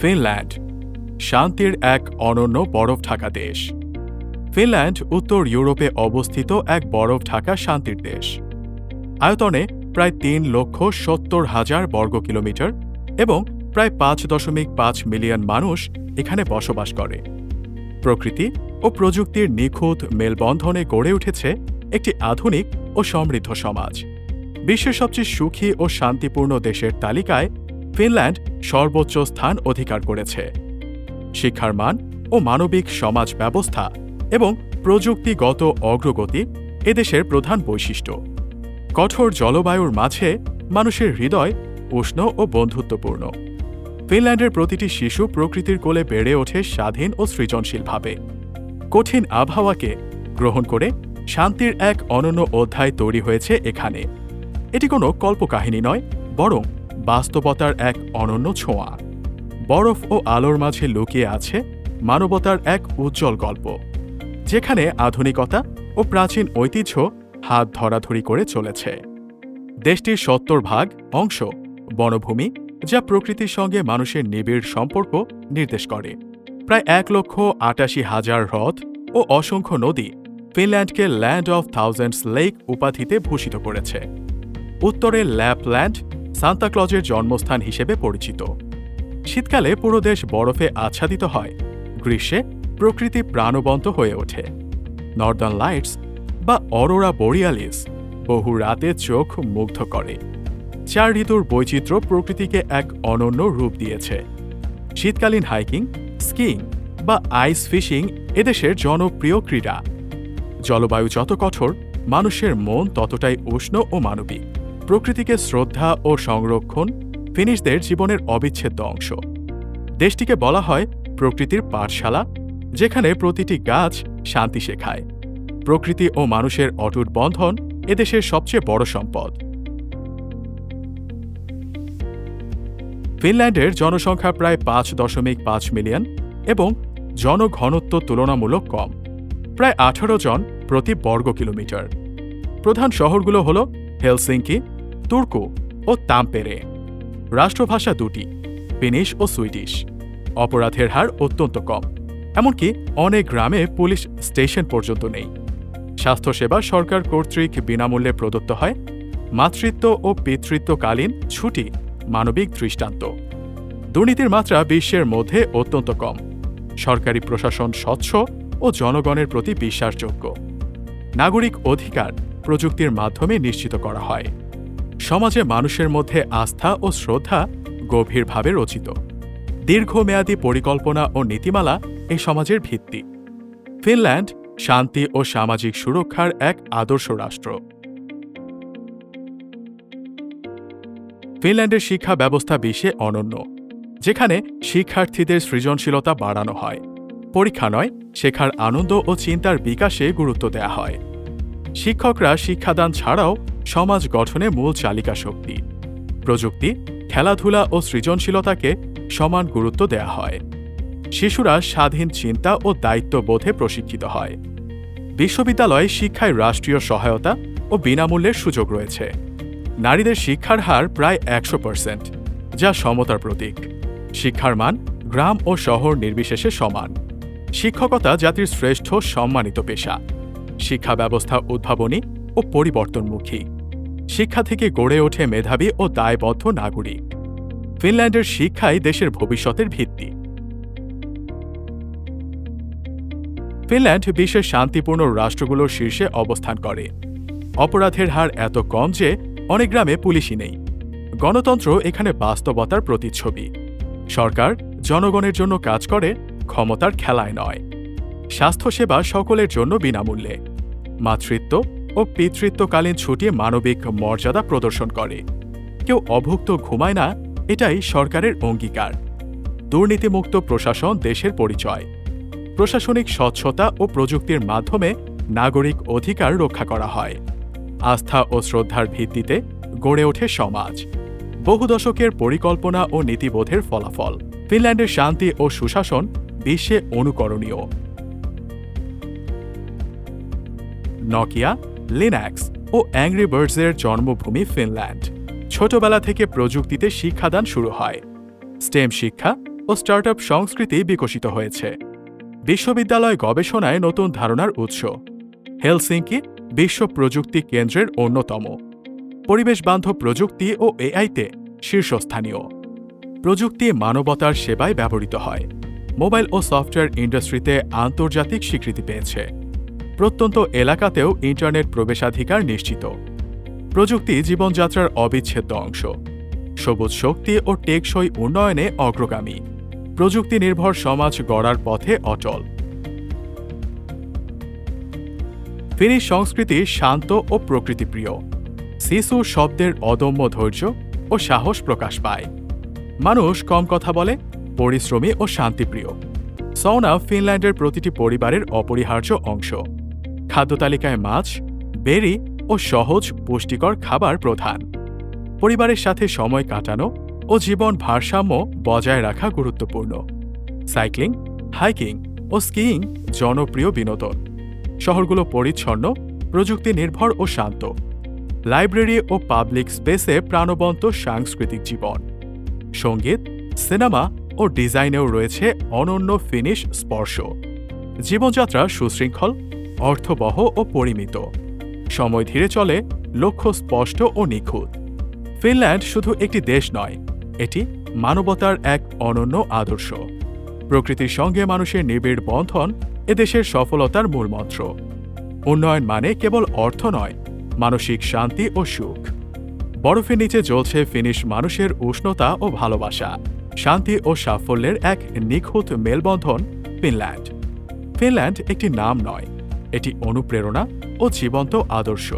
Finland, শান্তির এক অনন্য বরফ ঢাকা দেশ। ফিনল্যান্ড উত্তর ইউরোপে অবস্থিত এক বরফ ঢাকা শান্তির দেশ। আয়তনে প্রায় তিন লক্ষ সত্তর হাজার বর্গ কিলোমিটার এবং প্রায় পাঁচ দশমিক পাঁচ মিলিয়ন মানুষ এখানে বসবাস করে। প্রকৃতি ও প্রযুক্তির নিখুঁত মেলবন্ধনে গড়ে উঠেছে একটি আধুনিক ও সমৃদ্ধ সমাজ। বিশ্বের সবচেয়ে সুখী ও শান্তিপূর্ণ দেশের তালিকায় ফিনল্যান্ড সর্বোচ্চ স্থান অধিকার করেছে। শিক্ষার মান ও মানবিক সমাজ ব্যবস্থা এবং প্রযুক্তিগত অগ্রগতি এদেশের প্রধান বৈশিষ্ট্য। কঠোর জলবায়ুর মাঝে মানুষের হৃদয় উষ্ণ ও বন্ধুত্বপূর্ণ। ফিনল্যান্ডের প্রতিটি শিশু প্রকৃতির কোলে বেড়ে ওঠে স্বাধীন ও সৃজনশীলভাবে। কঠিন আবহাওয়াকে গ্রহণ করে শান্তির এক অনন্য অধ্যায় তৈরি হয়েছে এখানে। এটি কোনো কল্পকাহিনী নয়, বরং বাস্তবতার এক অনন্য ছোঁয়া। বরফ ও আলোর মাঝে লুকিয়ে আছে মানবতার এক উজ্জ্বল গল্প, যেখানে আধুনিকতা ও প্রাচীন ঐতিহ্য হাত ধরাধরি করে চলেছে। দেশটির সত্তর ভাগ অংশ বনভূমি, যা প্রকৃতির সঙ্গে মানুষের নিবিড় সম্পর্ক নির্দেশ করে। প্রায় এক লক্ষ আটাশি হাজার হ্রদ ও অসংখ্য নদী ফিনল্যান্ডকে ল্যান্ড অফ থাউজেন্ডস লেক উপাধিতে ভূষিত করেছে। উত্তরে ল্যাপল্যান্ড সান্তাক্লজের জন্মস্থান হিসেবে পরিচিত। শীতকালে পুরো দেশ বরফে আচ্ছাদিত হয়। গ্রীষ্মে প্রকৃতি প্রাণবন্ত হয়ে ওঠে। নর্দার্ন লাইটস বা অরোরা বোরিয়ালিস বহু রাতে চোখ মুগ্ধ করে। চার ঋতুর বৈচিত্র্য প্রকৃতিকে এক অনন্য রূপ দিয়েছে। শীতকালীন হাইকিং স্কিং বা আইস ফিশিং এদেশের জনপ্রিয় ক্রীড়া। জলবায়ু যত কঠোর, মানুষের মন ততটাই উষ্ণ ও মানবিক। প্রকৃতিকে শ্রদ্ধা ও সংরক্ষণ ফিনিশদের জীবনের অবিচ্ছেদ্য অংশ। দেশটিকে বলা হয় প্রকৃতির পাঠশালা, যেখানে প্রতিটি গাছ শান্তি শেখায়। প্রকৃতি ও মানুষের অটুট বন্ধন এদেশের সবচেয়ে বড় সম্পদ। ফিনল্যান্ডের জনসংখ্যা প্রায় পাঁচ দশমিক পাঁচ মিলিয়ন এবং জনঘনত্ব তুলনামূলক কম, প্রায় আঠারো জন প্রতি বর্গ কিলোমিটার। প্রধান শহরগুলো হল হেলসিঙ্কি তুর্কু ও তাম্পেরে। রাষ্ট্রভাষা দুটি ফিনিশ ও সুইডিশ। অপরাধের হার অত্যন্ত কম, এমনকি অনেক গ্রামে পুলিশ স্টেশন পর্যন্ত নেই। স্বাস্থ্যসেবা সরকার কর্তৃক বিনামূল্যে প্রদত্ত হয় মাতৃত্ব ও পিতৃত্বকালীন ছুটি মানবিক দৃষ্টান্ত। দুর্নীতির মাত্রা বিশ্বের মধ্যে অত্যন্ত কম। সরকারি প্রশাসন স্বচ্ছ ও জনগণের প্রতি বিশ্বাসযোগ্য। নাগরিক অধিকার প্রযুক্তির মাধ্যমে নিশ্চিত করা হয়। সমাজে মানুষের মধ্যে আস্থা ও শ্রদ্ধা গভীরভাবে রচিত। দীর্ঘমেয়াদী পরিকল্পনা ও নীতিমালা এই সমাজের ভিত্তি। ফিনল্যান্ড শান্তি ও সামাজিক সুরক্ষার এক আদর্শ রাষ্ট্র। ফিনল্যান্ডের শিক্ষা ব্যবস্থা বিশ্বে অনন্য, যেখানে শিক্ষার্থীদের সৃজনশীলতা বাড়ানো হয়। পরীক্ষা নয়, শেখার আনন্দ ও চিন্তার বিকাশে গুরুত্ব দেয়া হয়। শিক্ষকরা শিক্ষাদান ছাড়াও সমাজ গঠনে মূল চালিকা শক্তি। প্রযুক্তি, খেলাধুলা ও সৃজনশীলতাকে সমান গুরুত্ব দেয়া হয়। শিশুরা স্বাধীন চিন্তা ও দায়িত্ববোধে প্রশিক্ষিত হয়। বিশ্ববিদ্যালয়ে শিক্ষায় রাষ্ট্রীয় সহায়তা ও বিনামূল্যের সুযোগ রয়েছে। নারীদের শিক্ষার হার প্রায় একশো পার্সেন্ট, যা সমতার প্রতীক। শিক্ষার মান গ্রাম ও শহর নির্বিশেষে সমান। শিক্ষকতা জাতির শ্রেষ্ঠ সম্মানিত পেশা। শিক্ষা ব্যবস্থা উদ্ভাবনী ও পরিবর্তনমুখী। শিক্ষা থেকে গড়ে ওঠে মেধাবী ও দায়বদ্ধ নাগরিক। ফিনল্যান্ডের শিক্ষাই দেশের ভবিষ্যতের ভিত্তি। ফিনল্যান্ড বিশ্বের শান্তিপূর্ণ রাষ্ট্রগুলোর শীর্ষে অবস্থান করে। অপরাধের হার এত কম যে অনেক গ্রামে পুলিশই নেই। গণতন্ত্র এখানে বাস্তবতার প্রতিচ্ছবি। সরকার জনগণের জন্য কাজ করে, ক্ষমতার খেলায় নয়। স্বাস্থ্যসেবা সকলের জন্য বিনামূল্যে। মাতৃত্ব ও পিতৃত্বকালীন ছুটি মানবিক মর্যাদা প্রদর্শন করে। কেউ অভুক্ত ঘুমায় না, এটাই সরকারের অঙ্গীকার। দুর্নীতিমুক্ত প্রশাসন দেশের পরিচয়। প্রশাসনিক স্বচ্ছতা ও প্রযুক্তির মাধ্যমে নাগরিক অধিকার রক্ষা করা হয়। আস্থা ও শ্রদ্ধার ভিত্তিতে গড়ে ওঠে সমাজ। বহু দশকের পরিকল্পনা ও নীতিবোধের ফলাফল। ফিনল্যান্ডের শান্তি ও সুশাসন বিশ্বে অনুকরণীয়। নকিয়া লিনাক্স ও অ্যাংরি বার্ডসের জন্মভূমি ফিনল্যান্ড ছোটবেলা থেকে প্রযুক্তিতে শিক্ষাদান শুরু হয়। স্টেম শিক্ষা ও স্টার্টআপ সংস্কৃতি বিকশিত হয়েছে। বিশ্ববিদ্যালয় গবেষণায় নতুন ধারণার উৎস। হেলসিঙ্কি বিশ্ব প্রযুক্তি কেন্দ্রের অন্যতম। পরিবেশ বান্ধব প্রযুক্তি ও এআইতে শীর্ষস্থানীয়। প্রযুক্তি মানবতার সেবায় ব্যবহৃত হয়। মোবাইল ও সফটওয়্যার ইন্ডাস্ট্রিতে আন্তর্জাতিক স্বীকৃতি পেয়েছে। প্রত্যন্ত এলাকাতেও ইন্টারনেট প্রবেশাধিকার নিশ্চিত। প্রযুক্তি জীবনযাত্রার অবিচ্ছেদ্য অংশ। সবুজ শক্তি ও টেকসই উন্নয়নে অগ্রগামী। প্রযুক্তি নির্ভর সমাজ গড়ার পথে অটল ফিনিশ সংস্কৃতি শান্ত ও প্রকৃতিপ্রিয়। সিসু শব্দের অদম্য ধৈর্য ও সাহস প্রকাশ পায়। মানুষ কম কথা বলে, পরিশ্রমী ও শান্তিপ্রিয়। সৌনা ফিনল্যান্ডের প্রতিটি পরিবারের অপরিহার্য অংশ। খাদ্য তালিকায় মাছ, বেরি ও সহজ পুষ্টিকর খাবার প্রধান। পরিবারের সাথে সময় কাটানো ও জীবন ভারসাম্য বজায় রাখা গুরুত্বপূর্ণ। সাইক্লিং, হাইকিং ও স্কিইং জনপ্রিয় বিনোদন। শহরগুলো পরিচ্ছন্ন প্রযুক্তি নির্ভর ও শান্ত। লাইব্রেরি ও পাবলিক স্পেসে প্রাণবন্ত সাংস্কৃতিক জীবন। সংগীত, সিনেমা ও ডিজাইনেও রয়েছে অনন্য ফিনিশ স্পর্শ। জীবনযাত্রা সুশৃঙ্খল অর্থবহ ও পরিমিত। সময় ধীরে চলে, লক্ষ্য স্পষ্ট ও নিখুঁত। ফিনল্যান্ড শুধু একটি দেশ নয়, এটি মানবতার এক অনন্য আদর্শ। প্রকৃতির সঙ্গে মানুষের নিবিড় বন্ধন এদেশের সফলতার মূলমন্ত্র উন্নয়ন মানে কেবল অর্থ নয়, মানসিক শান্তি ও সুখ। বরফের নিচে জ্বলছে ফিনিশ মানুষের উষ্ণতা ও ভালোবাসা, শান্তি ও সাফল্যের এক নিখুঁত মেলবন্ধন ফিনল্যান্ড। ফিনল্যান্ড একটি নাম নয় এটি অনুপ্রেরণা ও জীবন্ত আদর্শ।